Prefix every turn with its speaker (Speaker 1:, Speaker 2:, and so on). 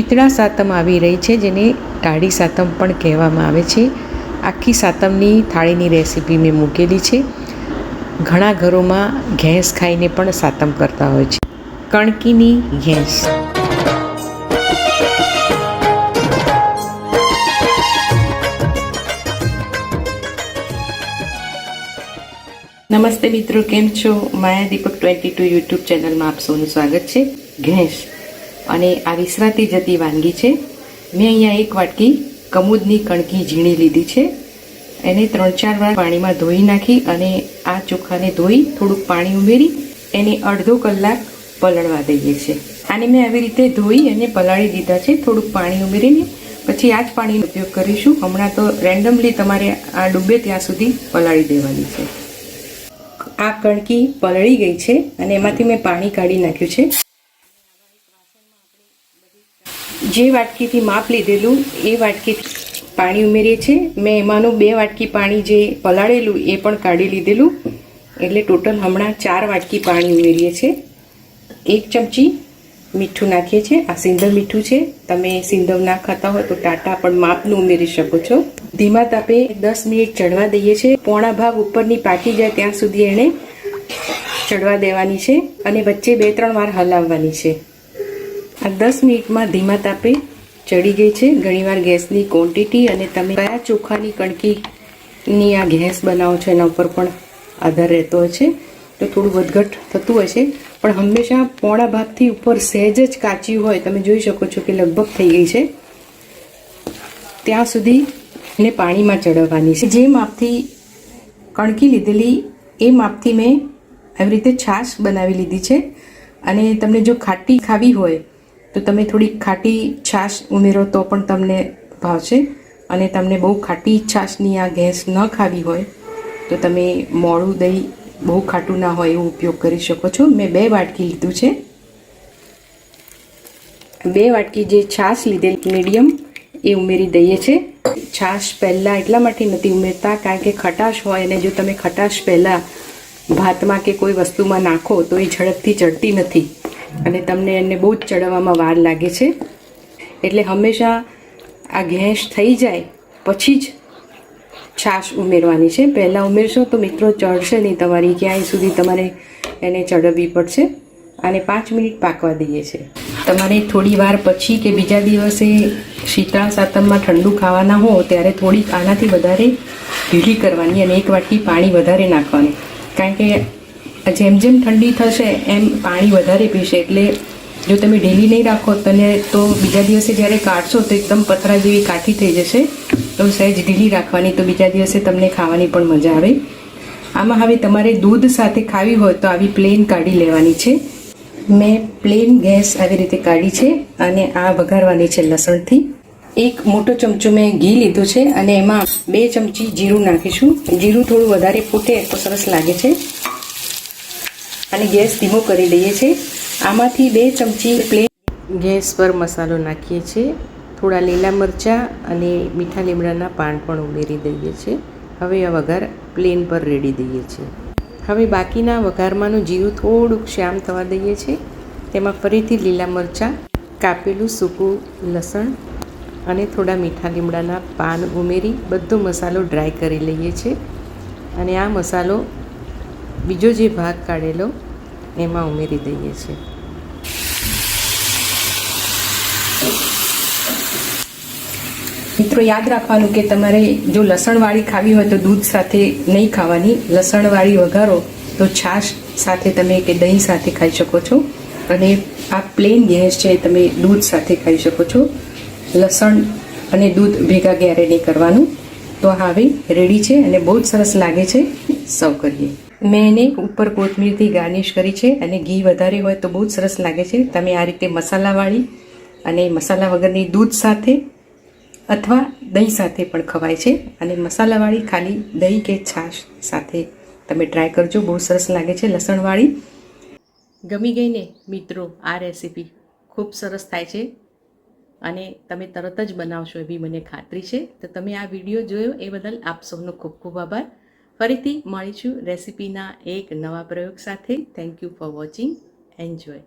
Speaker 1: શીતળા સાતમ આવી રહી છે, જેને કાળી સાતમ પણ કહેવામાં આવે છે. આખી સાતમની થાળીની રેસીપી મેં મૂકેલી છે. ઘણા ઘરોમાં ઘેંસ ખાઈને પણ સાતમ કરતા હોય છે. કણકીની ઘેંસ. નમસ્તે મિત્રો, કેમ છો? Maya Deepak twenty two YouTube ચેનલમાં આપ સૌનું સ્વાગત છે. ઘેંસ. અને આ વિસરાતી જતી વાનગી છે. મેં અહીંયા એક વાટકી કમૂદની કણકી ઝીણી લીધી છે. એને ત્રણ ચાર વાર પાણીમાં ધોઈ નાખી અને આ ચોખાને ધોઈ થોડુંક પાણી ઉમેરી એને અડધો કલાક પલળવા દઈએ છીએ. આને મેં આવી રીતે ધોઈ અને પલાળી દીધા છે. થોડુંક પાણી ઉમેરીને પછી આ જ પાણીનો ઉપયોગ કરીશું. હમણાં તો રેન્ડમલી તમારે આ ડૂબે ત્યાં સુધી પલાળી દેવાની છે. આ કણકી પલળી ગઈ છે અને એમાંથી મેં પાણી કાઢી નાખ્યું છે. જે વાટકીથી માપ લીધેલું એ વાટકીથી પાણી ઉમેરીએ છીએ. મેં એમાંનું બે વાટકી પાણી જે પલાળેલું એ પણ કાઢી લીધેલું. એટલે ટોટલ હમણાં ચાર વાટકી પાણી ઉમેરીએ છીએ. એક ચમચી મીઠું નાખીએ છીએ. આ સિંધવ મીઠું છે. તમે સિંધવ ના ખાતા હોય તો ટાટા પણ માપનું ઉમેરી શકો છો. ધીમા તાપે દસ મિનિટ ચડવા દઈએ છીએ. પોણા ભાગ ઉપરની પાકી જાય ત્યાં સુધી એને ચડવા દેવાની છે અને વચ્ચે બે ત્રણ વાર હલાવવાની છે. આ દસ મિનિટમાં ધીમા તાપે ચડી ગઈ છે. ઘણીવાર ગેસની ક્વોન્ટિટી અને તમે કયા ચોખાની કણકીની આ ગેસ બનાવો છો એના ઉપર પણ આધાર રહેતો હોય છે. તો થોડું વધઘટ થતું હોય છે. પણ હંમેશા પોણા ભાગથી ઉપર સહેજ જ કાચી હોય. તમે જોઈ શકો છો કે લગભગ થઈ ગઈ છે. ત્યાં સુધી એને પાણીમાં ચડવવાની છે. જે માપથી કણકી લીધેલી, એ માપથી મેં આવી રીતે છાશ બનાવી લીધી છે. અને તમને જો ખાટી ખાવી હોય તો તમે થોડી ખાટી છાશ ઉમેરો તો પણ તમને ભાવશે. અને તમને બહુ ખાટી છાશની આ ગેસ ન ખાવી હોય, તો તમે મોડું દહીં બહુ ખાટું ના હોય એવો ઉપયોગ કરી શકો છો. મેં બે વાટકી લીધું છે. બે વાટકી જે છાશ લીધેલ મીડિયમ, એ ઉમેરી દઈએ છે. છાશ પહેલાં એટલા માટે નથી ઉમેરતા, કારણ કે ખટાશ હોય અને જો તમે ખટાશ પહેલાં ભાતમાં કે કોઈ વસ્તુમાં નાખો તો એ ઝડપથી ચડતી નથી. અને તમને એને બહુ જ ચડવામાં વાર લાગે છે. એટલે હંમેશા આ ઘેંસ થઈ જાય પછી જ છાશ ઉમેરવાની છે. પહેલાં ઉમેરશો તો મિત્રો ચડશે નહીં તમારી. ક્યાંય સુધી તમારે એને ચડવવી પડશે. અને પાંચ મિનિટ પાકવા દઈએ છે તમારે થોડી વાર પછી કે બીજા દિવસે શીતળા સાતમમાં ઠંડુ ખાવાના હો, ત્યારે થોડીક આનાથી વધારે ઢીલી કરવાની અને એક વાટકી પાણી વધારે નાખવાનું. કારણ કે જેમ જેમ ઠંડી થશે, એમ પાણી વધારે પીશે. એટલે જો તમે ઢીલી નહીં રાખો, તને તો બીજા દિવસે જ્યારે કાઢશો, તો એકદમ પતરા જેવી કાઠી થઈ જશે. તો સહેજ ઢીલી રાખવાની, તો બીજા દિવસે તમને ખાવાની પણ મજા આવે. આમાં હવે તમારે દૂધ સાથે ખાવી હોય, તો આવી પ્લેન કાઢી લેવાની છે. મેં પ્લેન ગેસ આવી રીતે કાઢી છે અને આ વઘારવાની છે લસણથી. એક મોટો ચમચો મેં ઘી લીધું છે અને એમાં બે ચમચી જીરું નાખીશું. જીરું થોડું વધારે ફૂટે, તો સરસ લાગે છે. અને ગેસ ધીમો કરી દઈએ છીએ. આમાંથી બે ચમચી પ્લેન ગેસ પર મસાલો નાખીએ છીએ. થોડા લીલા મરચાં અને મીઠા લીમડાના પાન પણ ઉમેરી દઈએ છીએ. હવે આ વઘાર પ્લેન પર રેડી દઈએ છીએ. હવે બાકીના વઘારમાંનું જીરું થોડુંક શ્યામ થવા દઈએ છીએ. તેમાં ફરીથી લીલા મરચાં, કાપેલું સૂકું લસણ અને થોડા મીઠા લીમડાના પાન ઉમેરી બધો મસાલો ડ્રાય કરી લઈએ છીએ. અને આ મસાલો બીજો જે ભાગ કાઢેલો, એમાં ઉમેરી દઈએ છીએ. મિત્રો, યાદ રાખવાનું કે તમારે જો લસણવાળી ખાવી હોય તો દૂધ સાથે નહીં ખાવાની. લસણવાળી વઘારો તો છાશ સાથે તમે કે દહીં સાથે ખાઈ શકો છો. અને આ પ્લેન ગેસ છે તમે દૂધ સાથે ખાઈ શકો છો. લસણ અને દૂધ ભેગા ક્યારે નહીં કરવાનું. તો હવે રેડી છે અને બહુ જ સરસ લાગે છે. સર્વ કરીએ. મેં એને ઉપર કોથમીરથી ગાર્નિશ કરી છે અને ઘી વધારે હોય તો બહુ જ સરસ લાગે છે. તમે આ રીતે મસાલાવાળી અને મસાલા વગરની દૂધ સાથે અથવા દહીં સાથે પણ ખવાય છે. અને મસાલાવાળી ખાલી દહીં કે છાશ સાથે તમે ટ્રાય કરજો. બહુ સરસ લાગે છે લસણવાળી. ગમી ગઈને મિત્રો, આ રેસીપી ખૂબ સરસ થાય છે. અને તમે તરત જ બનાવશો એવી મને ખાતરી છે. તો તમે આ વીડિયો જોયો એ બદલ આપ સૌનો ખૂબ ખૂબ આભાર. ફરીથી મળીશું રેસીપીના એક નવા પ્રયોગ સાથે. Thank you for watching enjoy